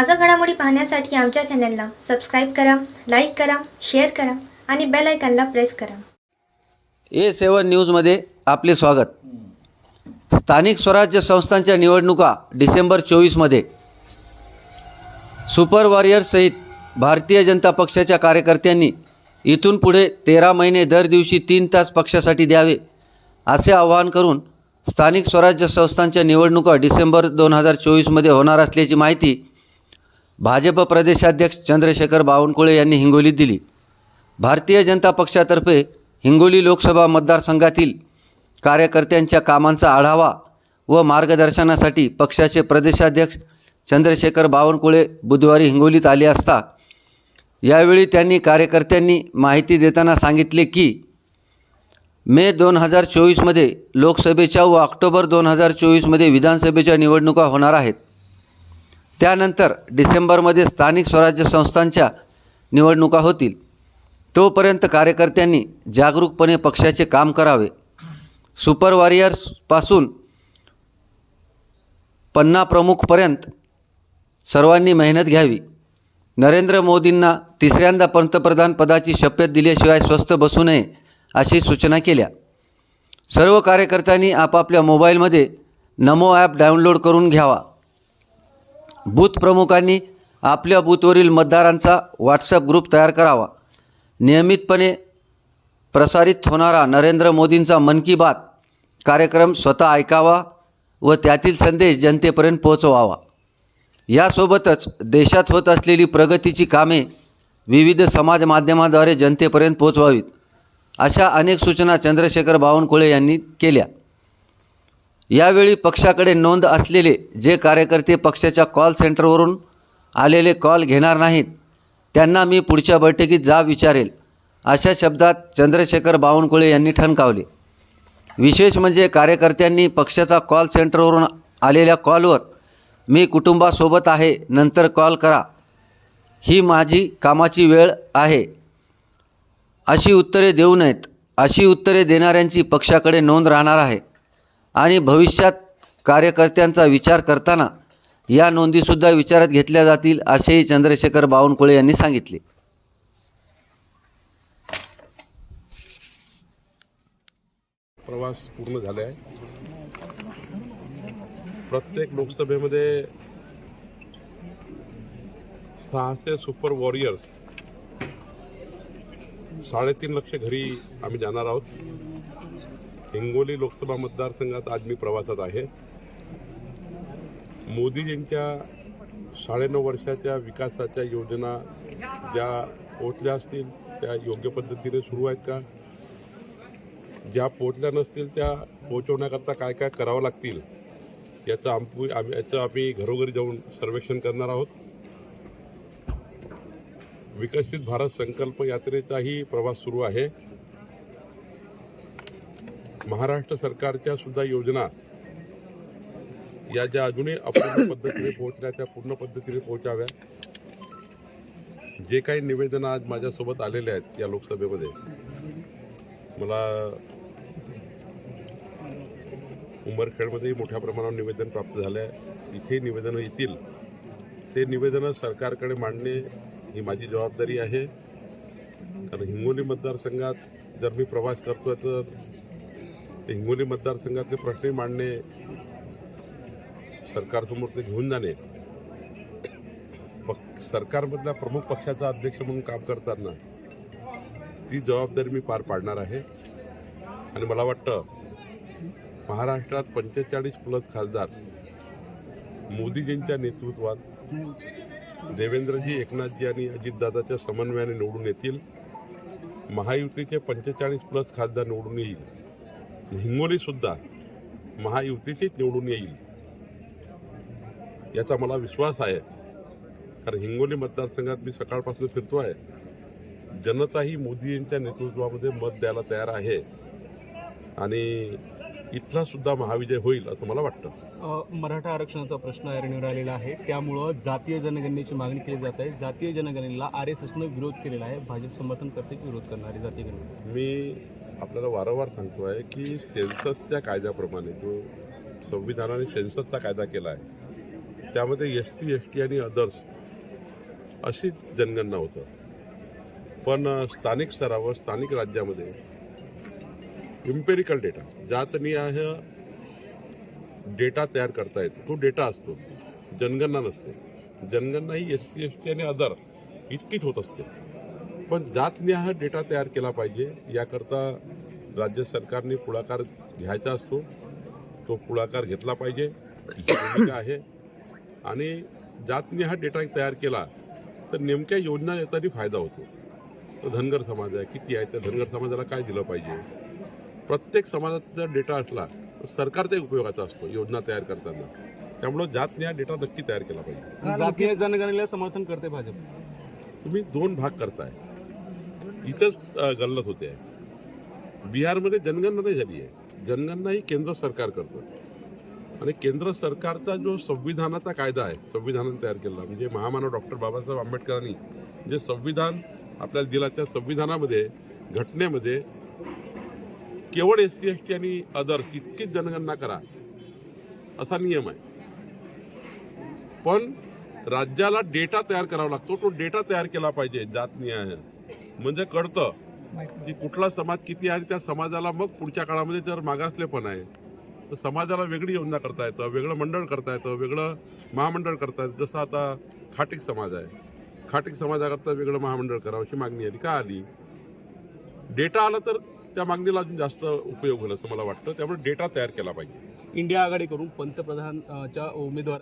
ताज्या घडामोडी पाहण्यासाठी आमच्या चॅनलला सबस्क्राईब करा लाईक करा शेअर करा आणि बेल आयकॉनला प्रेस करा. ए सेवन न्यूजमध्ये आपले स्वागत. स्थानिक स्वराज्य संस्थांच्या निवडणुका डिसेंबर चोवीसमध्ये सुपर वॉरियर्ससहित भारतीय जनता पक्षाच्या कार्यकर्त्यांनी इथून पुढे तेरा महिने दर दिवशी तीन तास पक्षासाठी द्यावे असे आवाहन करून स्थानिक स्वराज्य संस्थांच्या निवडणुका डिसेंबर दोन हजार चोवीसमध्ये होणार असल्याची माहिती भाजप प्रदेशाध्यक्ष चंद्रशेखर बावनकुळे यांनी हिंगोलीत दिली. भारतीय जनता पक्षातर्फे हिंगोली लोकसभा मतदारसंघातील कार्यकर्त्यांच्या कामांचा आढावा व मार्गदर्शनासाठी पक्षाचे प्रदेशाध्यक्ष चंद्रशेखर बावनकुळे बुधवारी हिंगोलीत आले असता यावेळी त्यांनी कार्यकर्त्यांनी माहिती देताना सांगितले की मे दोन हजार चोवीसमध्ये लोकसभेच्या व ऑक्टोबर दोन हजार चोवीसमध्ये विधानसभेच्या निवडणुका होणार आहेत. त्यानंतर डिसेंबरमध्ये स्थानिक स्वराज्य संस्थांच्या निवडणुका होतील. तोपर्यंत कार्यकर्त्यांनी जागरूकपणे पक्षाचे काम करावे. सुपर वॉरियर्सपासून पन्ना प्रमुखपर्यंत सर्वांनी मेहनत घ्यावी. नरेंद्र मोदींना तिसऱ्यांदा पंतप्रधान पदाची शपथ दिल्याशिवाय स्वस्थ बसू नये अशी सूचना केल्या. सर्व कार्यकर्त्यांनी आपापल्या मोबाईलमध्ये नमो ॲप डाउनलोड करून घ्यावा. बूथ प्रमुखांनी आपल्या बूथवरील मतदारांचा व्हॉट्सअप ग्रुप तयार करावा. नियमितपणे प्रसारित होणारा नरेंद्र मोदींचा मन की बात कार्यक्रम स्वतः ऐकावा व त्यातील संदेश जनतेपर्यंत पोहोचवावा. यासोबतच देशात होत असलेली प्रगतीची कामे विविध समाज माध्यमाद्वारे जनतेपर्यंत पोहोचवावीत अशा अनेक सूचना चंद्रशेखर बावनकुळे यांनी केल्या. यावेळी पक्षाकडे नोंद असलेले जे कार्यकर्ते पक्षाच्या कॉल सेंटरवरून आलेले कॉल घेणार नाहीत त्यांना मी पुढच्या बैठकीत जा विचारेल अशा शब्दात चंद्रशेखर बावनकुळे यांनी ठणकावले. विशेष म्हणजे कार्यकर्त्यांनी पक्षाचा कॉल सेंटरवरून आलेल्या कॉलवर मी कुटुंबासोबत आहे नंतर कॉल करा. ही माझी कामाची वेळ आहे. अशी उत्तरे देऊ नयेत अशी उत्तरे देणाऱ्यांची पक्षाकडे नोंद राहणार आहे. आणि भविष्यात कार्यकर्त्यांचा विचार करताना या नोंदीसुद्धा विचारात घेतल्या जातील असेही चंद्रशेखर बावनकुळे यांनी सांगितले. प्रवास पूर्ण झाला आहे प्रत्येक लोकसभेमध्ये सहाशे सुपर वॉरियर्स साडेतीन लक्ष घरी आम्ही जाणार आहोत. हिंगोली लोकसभा मतदारसंघात आज मी प्रवासात आहे. मोदीजींच्या साडेनऊ वर्षाच्या विकासाच्या योजना ज्या पोचल्या असतील त्या योग्य पद्धतीने सुरू आहेत का? ज्या पोचल्या नसतील त्या पोचवण्याकरता काय काय करावं लागतील याचं आम्ही आम्ही याचं आम्ही घरोघरी जाऊन सर्वेक्षण करणार आहोत. विकसित भारत संकल्प यात्रेचाही प्रवास सुरू आहे. महाराष्ट्र सरकारच्या सुद्धा योजना या ज्या अजूनही अपूर्ण पद्धतीने पोहोचल्या त्या पूर्ण पद्धतीने पोहोचाव्या. जे काही निवेदन आज माझ्यासोबत आलेले आहेत या लोकसभेमध्ये मला उमरखेडमध्येही मोठ्या प्रमाणावर निवेदन प्राप्त झालं आहे इथेही निवेदनं येतील. ते निवेदनं सरकारकडे मांडणे ही माझी जबाबदारी आहे. कारण हिंगोली मतदारसंघात जर मी प्रवास करतोय तर हिंगोली मतदारसंघातले प्रश्न मांडणे सरकारसमोर ते घेऊन जाणे पक सरकारमधल्या प्रमुख पक्षाचा अध्यक्ष म्हणून काम करताना ती जबाबदारी मी पार पाडणार आहे. आणि मला वाटतं महाराष्ट्रात पंचेचाळीस प्लस खासदार मोदीजींच्या नेतृत्वात देवेंद्रजी एकनाथजी आणि अजितदादाच्या समन्वयाने निवडून येतील. महायुतीचे पंचेचाळीस प्लस खासदार निवडून येईल. हिंगोलीसुद्धा महायुतीचीच निवडून येईल याचा मला विश्वास आहे. कारण हिंगोली मतदारसंघात मी सकाळपासून फिरतो आहे. जनता ही मोदींच्या नेतृत्वामध्ये मत द्यायला तयार आहे. आणि इथला सुद्धा महाविजय होईल असं मला वाटतं. मराठा आरक्षणाचा प्रश्न ऐरणीवर आलेला आहे. त्यामुळं जातीय जनगणनेची मागणी केली जात आहे. जातीय जनगणनेला आर एस एसनं विरोध केलेला आहे. भाजप समर्थन करते की विरोध करणारे जातीय मी आपल्याला वारंवार सांगतो आहे की सेन्ससच्या कायद्याप्रमाणे जो संविधानाने सेन्ससचा कायदा केला आहे त्यामध्ये एस सी एस टी आणि अदर्स अशी जनगणना होतं. पण स्थानिक स्तरावर स्थानिक राज्यामध्ये इम्पेरिकल डेटा जातनिहाय डेटा तयार करता येतो तो डेटा असतो जनगणना नसते. जनगणना ही एस सी एस टी आणि अदर इतकीच होत असते. पण जातनिहाय डेटा तयार केला पाहिजे. याकरता राज्य सरकारने पुढाकार घ्यायचा असतो. तो पुढाकार घेतला पाहिजे. ही भूमिका आहे. आणि जातनिहाय डेटा तयार केला तर नेमक्या योजना येताना फायदा होतो. तो धनगर समाज आहे. किती आहे? त्या धनगर समाजाला काय दिलं पाहिजे? प्रत्येक समाजाचा जर डेटा असला तर सरकारचाही उपयोगाचा असतो योजना तयार करताना. त्यामुळं जातनिहाय डेटा नक्की तयार केला पाहिजे. जनगणनेला समर्थन करते भाजप. तुम्ही दोन भाग करताय. इथंच गल्लत होते. आहे बिहारमध्ये जनगणना नाही झाली आहे. जनगणना ही केंद्र सरकार करतं. आणि केंद्र सरकारचा जो संविधानाचा कायदा आहे संविधानाने तयार केला म्हणजे महामानव डॉक्टर बाबासाहेब आंबेडकरांनी जे संविधान आपल्याला दिला त्या संविधानामध्ये घटनेमध्ये केवळ एस सी एस टी आणि अदर्स इतकीच जनगणना करा असा नियम आहे. पण राज्याला डेटा तयार करावा लागतो तो डेटा तयार केला पाहिजे जातनिहाय म्हणजे कळतं की कुठला समाज किती आहे आणि त्या समाजाला मग पुढच्या काळामध्ये जर मागासलेपण आहे. तर समाजाला वेगळी योजना करता येतं वेगळं मंडळ करता येतं वेगळं महामंडळ करता येतं. जसं आता खाटिक समाज आहे. खाटिक समाजाकरता वेगळं महामंडळ करावं अशी मागणी आली. का आली? डेटा आला तर त्या मागणीला अजून जास्त उपयोग होईल असं मला वाटतं. त्यामुळे डेटा तयार केला पाहिजे. इंडिया आघाडीकडून पंतप्रधानच्या उमेदवार